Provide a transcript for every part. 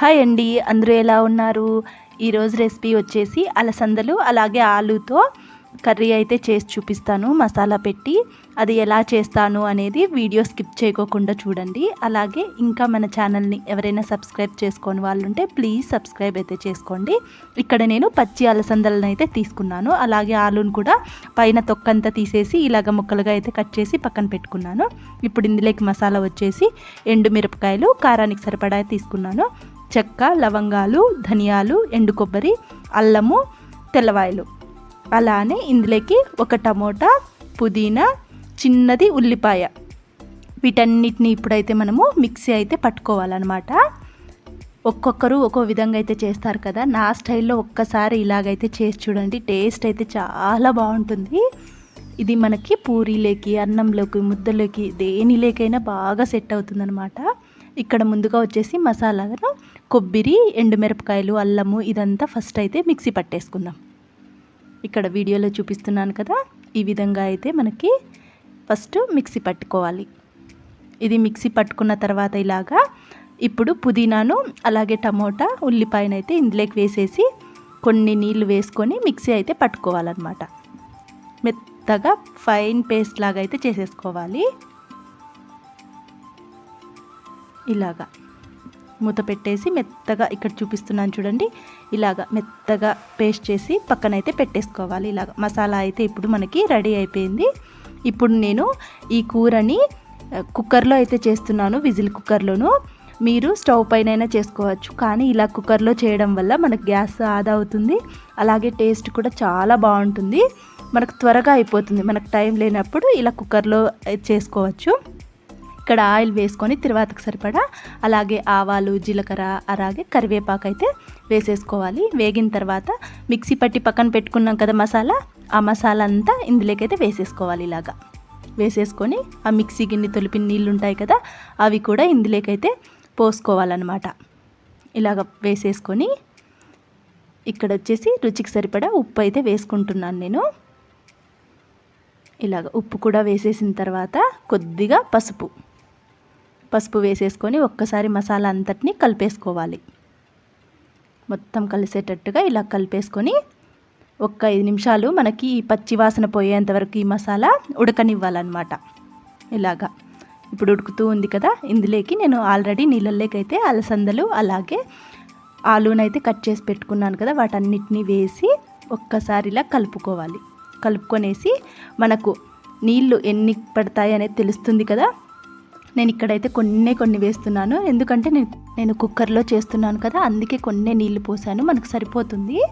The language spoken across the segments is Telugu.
హాయ్ అండి అందరూ ఎలా ఉన్నారు? ఈరోజు రెసిపీ వచ్చేసి అలసందలు అలాగే ఆలుతో కర్రీ అయితే చేసి చూపిస్తాను మసాలా పెట్టి. అది ఎలా చేస్తాను అనేది వీడియో స్కిప్ చేయకోకుండా చూడండి. అలాగే ఇంకా మన ఛానల్ని ఎవరైనా సబ్స్క్రైబ్ చేసుకొని వాళ్ళు ఉంటే ప్లీజ్ సబ్స్క్రైబ్ అయితే చేసుకోండి. ఇక్కడ నేను పచ్చి అలసందలను అయితే తీసుకున్నాను అలాగే ఆలును కూడా పైన తొక్కంతా తీసేసి ఇలాగ ముక్కలుగా అయితే కట్ చేసి పక్కన పెట్టుకున్నాను. ఇప్పుడు ఇందులోకి మసాలా వచ్చేసి ఎండు మిరపకాయలు కారానికి సరిపడా తీసుకున్నాను. చెక్క లవంగాలు ధనియాలు ఎండు కొబ్బరి అల్లము తెల్లవాయలు. అలానే ఇందులోకి ఒక టమోటా పుదీనా చిన్నది ఉల్లిపాయ. వీటన్నిటిని ఇప్పుడైతే మనము మిక్సీ అయితే పట్టుకోవాలన్నమాట. ఒక్కొక్కరు ఒక్కో విధంగా అయితే చేస్తారు కదా. నా స్టైల్లో ఒక్కసారి ఇలాగైతే చేసి చూడండి. టేస్ట్ అయితే చాలా బాగుంటుంది. ఇది మనకి పూరీలోకి అన్నంలోకి ముద్దలోకి దేనిలోకైనా బాగా సెట్ అవుతుందన్నమాట. ఇక్కడ ముందుగా వచ్చేసి మసాలాను కొబ్బరి ఎండుమిరపకాయలు అల్లము ఇదంతా ఫస్ట్ అయితే మిక్సీ పట్టేసుకుందాం. ఇక్కడ వీడియోలో చూపిస్తున్నాను కదా ఈ విధంగా అయితే మనకి ఫస్ట్ మిక్సీ పట్టుకోవాలి. ఇది మిక్సీ పట్టుకున్న తర్వాత ఇలాగా ఇప్పుడు పుదీనాను అలాగే టమోటా ఉల్లిపాయనైతే ఇందులోకి వేసేసి కొన్ని నీళ్ళు వేసుకొని మిక్సీ అయితే పట్టుకోవాలన్నమాట. మెత్తగా ఫైన్ పేస్ట్ లాగా అయితే చేసేసుకోవాలి. ఇలాగా. మూత పెట్టేసి మెత్తగా ఇక్కడ చూపిస్తున్నాను చూడండి. ఇలాగ మెత్తగా పేస్ట్ చేసి పక్కనైతే పెట్టేసుకోవాలి. ఇలాగ మసాలా అయితే ఇప్పుడు మనకి రెడీ అయిపోయింది. ఇప్పుడు నేను ఈ కూరని కుక్కర్లో అయితే చేస్తున్నాను విజిల్ కుక్కర్లోను. మీరు స్టవ్ పైన చేసుకోవచ్చు. కానీ ఇలా కుక్కర్లో చేయడం వల్ల మనకు గ్యాస్ ఆదా అవుతుంది. అలాగే టేస్ట్ కూడా చాలా బాగుంటుంది. మనకు త్వరగా అయిపోతుంది. మనకు టైం లేనప్పుడు ఇలా కుక్కర్లో చేసుకోవచ్చు. ఇక్కడ ఆయిల్ వేసుకొని తిరువాతకు సరిపడా అలాగే ఆవాలు జీలకర్ర అలాగే కరివేపాకు అయితే వేసేసుకోవాలి. వేగిన తర్వాత మిక్సీ పట్టి పక్కన పెట్టుకున్నాం కదా మసాలా ఆ మసాలా అంతా ఇందులోకైతే వేసేసుకోవాలి ఇలాగా. వేసేసుకొని ఆ మిక్సీ గిన్నె తొలిపిన నీళ్ళు ఉంటాయి కదా అవి కూడా ఇందులోకైతే పోసుకోవాలన్నమాట. ఇలాగ వేసేసుకొని ఇక్కడ వచ్చేసి రుచికి సరిపడా ఉప్పు అయితే వేసుకుంటున్నాను నేను. ఇలాగ ఉప్పు కూడా వేసేసిన తర్వాత కొద్దిగా పసుపు. పసుపు వేసేసుకొని ఒక్కసారి మసాలా అంతటిని కలిపేసుకోవాలి. మొత్తం కలిసేటట్టుగా ఇలా కలిపేసుకొని ఒక్క ఐదు నిమిషాలు మనకి పచ్చి వాసన పోయేంతవరకు ఈ మసాలా ఉడకనివ్వాలన్నమాట. ఇలాగా. ఇప్పుడు ఉడుకుతూ ఉంది కదా ఇందులోకి నేను ఆల్రెడీ నీళ్ళల్లోకైతే అలసందలు అలాగే ఆలూనైతే కట్ చేసి పెట్టుకున్నాను కదా వాటన్నిటిని వేసి ఒక్కసారి ఇలా కలుపుకోవాలి. కలుపుకొనేసి మనకు నీళ్ళు ఎన్ని పడతాయి అనేది తెలుస్తుంది కదా నేను ఇక్కడైతే కొన్ని కొన్ని వేస్తున్నాను. ఎందుకంటే నేను నేను కుక్కర్లో చేస్తున్నాను కదా అందుకే కొన్ని నీళ్ళు పోసాను. మనకు సరిపోతుంది.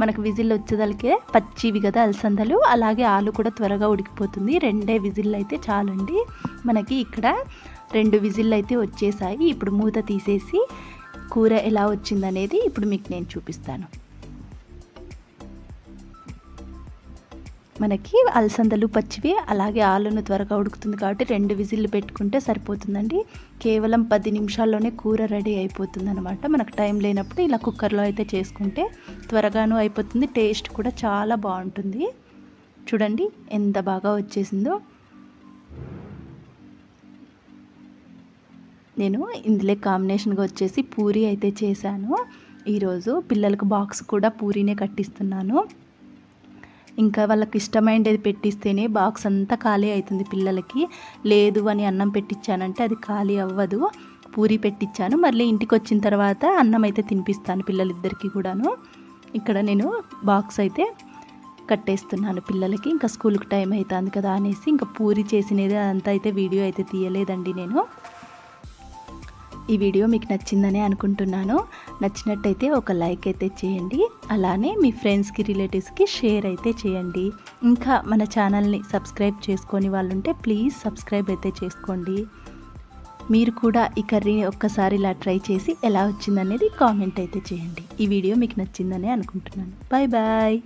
మనకు విజిల్ వచ్చేదలికే పచ్చివి కదా అలసందలు. అలాగే ఆలు కూడా త్వరగా ఉడికిపోతుంది. రెండే విజిల్ అయితే చాలండి. మనకి ఇక్కడ రెండు విజిల్ అయితే వచ్చేసాయి. ఇప్పుడు మూత తీసేసి కూర ఎలా వచ్చిందనేది ఇప్పుడు మీకు నేను చూపిస్తాను. మనకి అలసందలు పచ్చివి అలాగే ఆలును త్వరగా ఉడుకుతుంది కాబట్టి రెండు విజిల్లు పెట్టుకుంటే సరిపోతుందండి. కేవలం పది నిమిషాల్లోనే కూర రెడీ అయిపోతుంది అనమాట మనకు టైం లేనప్పుడు ఇలా కుక్కర్లో అయితే చేసుకుంటే త్వరగాను అయిపోతుంది. టేస్ట్ కూడా చాలా బాగుంటుంది. చూడండి ఎంత బాగా వచ్చేసిందో. నేను ఇందులో కాంబినేషన్గా వచ్చేసి పూరి అయితే చేశాను. ఈరోజు పిల్లలకు బాక్స్ కూడా పూరీనే కట్టిస్తున్నాను. ఇంకా వాళ్ళకి ఇష్టమైనది పెట్టిస్తేనే బాక్స్ అంతా ఖాళీ అవుతుంది పిల్లలకి. లేదు అని అన్నం పెట్టించానంటే అది ఖాళీ అవ్వదు. పూరి పెట్టించాను మళ్ళీ ఇంటికి వచ్చిన తర్వాత అన్నం అయితే తినిపిస్తాను పిల్లలిద్దరికీ కూడాను. ఇక్కడ నేను బాక్స్ అయితే కట్టేస్తున్నాను పిల్లలకి. ఇంకా స్కూల్కి టైం అవుతుంది కదా అనేసి ఇంకా పూరి చేసినది అంతా అయితే వీడియో అయితే తీయలేదండి నేను. ఈ వీడియో మీకు నచ్చిందని అనుకుంటున్నాను. నచ్చినట్టయితే ఒక లైక్ అయితే చేయండి. అలానే మీ ఫ్రెండ్స్కి రిలేటివ్స్కి షేర్ అయితే చేయండి. ఇంకా మన ఛానల్ని సబ్స్క్రైబ్ చేసుకొని వాళ్ళు ఉంటే ప్లీజ్ సబ్స్క్రైబ్ అయితే చేసుకోండి. మీరు కూడా ఈ కర్రీని ఒక్కసారి ఇలా ట్రై చేసి ఎలా వచ్చిందనేది కామెంట్ అయితే చేయండి. ఈ వీడియో మీకు నచ్చిందని అనుకుంటున్నాను. Bye bye.